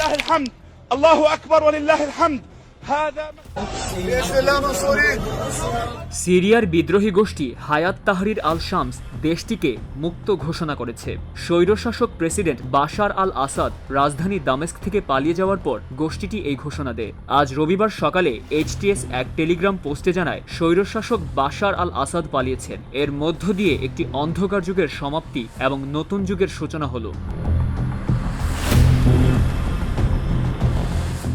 ولله الحمد الله أكبر ولله الحمد هذا بإذن الله منصورين সিরিয়ার বিদ্রোহী গোষ্ঠী হায়াত তাহরির আল শামস দেশটিকে মুক্ত ঘোষণা করেছে স্বৈরশাসক প্রেসিডেন্ট বাশার আল আসাদ রাজধানী দামেস্ক থেকে পালিয়ে যাওয়ার পর গোষ্ঠীটি এই ঘোষণা দেয় আজ রবিবার সকালে এইচটিএস এক টেলিগ্রাম পোস্টে জানায় স্বৈরশাসক বাশার আল আসাদ পালিয়েছেন এর মধ্য দিয়ে একটি অন্ধকার যুগের সমাপ্তি এবং নতুন যুগের সূচনা হলো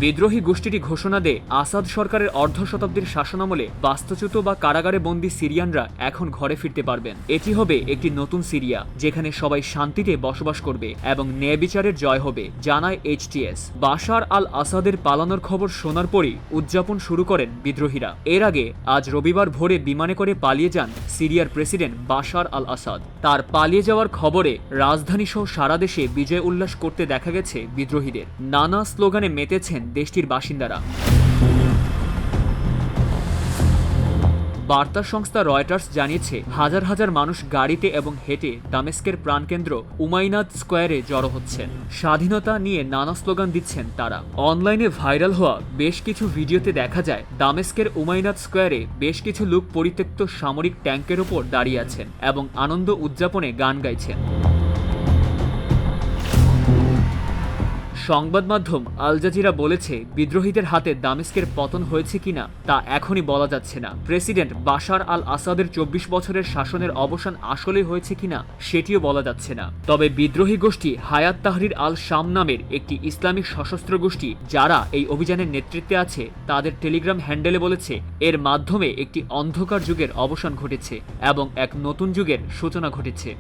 বিদ্রোহী গোষ্ঠীটি ঘোষণা দেয়, আসাদ সরকারের অর্ধ শতাব্দীর শাসনামলে বাস্তুচ্যুত বা কারাগারে বন্দী সিরিয়ানরা এখন ঘরে ফিরতে পারবেন। এটি হবে একটি নতুন সিরিয়া, যেখানে সবাই শান্তিতে বসবাস করবে এবং ন্যায় বিচারের জয় হবে, জানায় এইচটিএস বাশার আল আসাদের পালানোর খবর শোনার পরই উদযাপন শুরু করেন বিদ্রোহীরা। এর আগে আজ রবিবার ভোরে বিমানে করে পালিয়ে যান সিরিয়ার প্রেসিডেন্ট বাশার আল আসাদ তার পালিয়ে যাওয়ার খবরে রাজধানী সহ সারা দেশে বিজয় উল্লাস করতে দেখা গেছে বিদ্রোহীদের। নানা স্লোগানে মেতেছেন দেশটির বাসিন্দারা। বার্তা সংস্থা রয়টার্স জানিয়েছে, হাজার হাজার মানুষ গাড়িতে এবং হেঁটে দামেস্কের প্রাণকেন্দ্র উমাইনাদ স্কোয়ারে জড়ো হচ্ছেন। স্বাধীনতা নিয়ে নানা স্লোগান দিচ্ছেন তারা। অনলাইনে ভাইরাল হওয়া বেশ কিছু ভিডিওতে দেখা যায়, দামেস্কের উমাইনাদ স্কোয়ারে বেশ কিছু লোক পরিত্যক্ত সামরিক ট্যাঙ্কের ওপর দাঁড়িয়ে আছেন এবং আনন্দ উদযাপনে গান গাইছেন। সংবাদ মাধ্যম আল জাজিরা বলেছে, বিদ্রোহীদের হাতে দামেস্কের পতন হয়েছে কিনা তা এখনই বলা যাচ্ছে না। প্রেসিডেন্ট বাশার আল আসাদের চব্বিশ বছরের শাসনের অবসান আসলে হয়েছে কিনা সেটিও বলা যাচ্ছে না। তবে বিদ্রোহী গোষ্ঠী হায়াত তাহরির আল শাম নামের একটি ইসলামিক সশস্ত্র গোষ্ঠী যারা এই অভিযানের নেতৃত্বে আছে, তাদের টেলিগ্রাম হ্যান্ডেলে বলেছে, এর মাধ্যমে একটি অন্ধকার যুগের অবসান ঘটেছে এবং এক নতুন যুগের সূচনা ঘটেছে।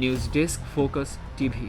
News desk focus TV.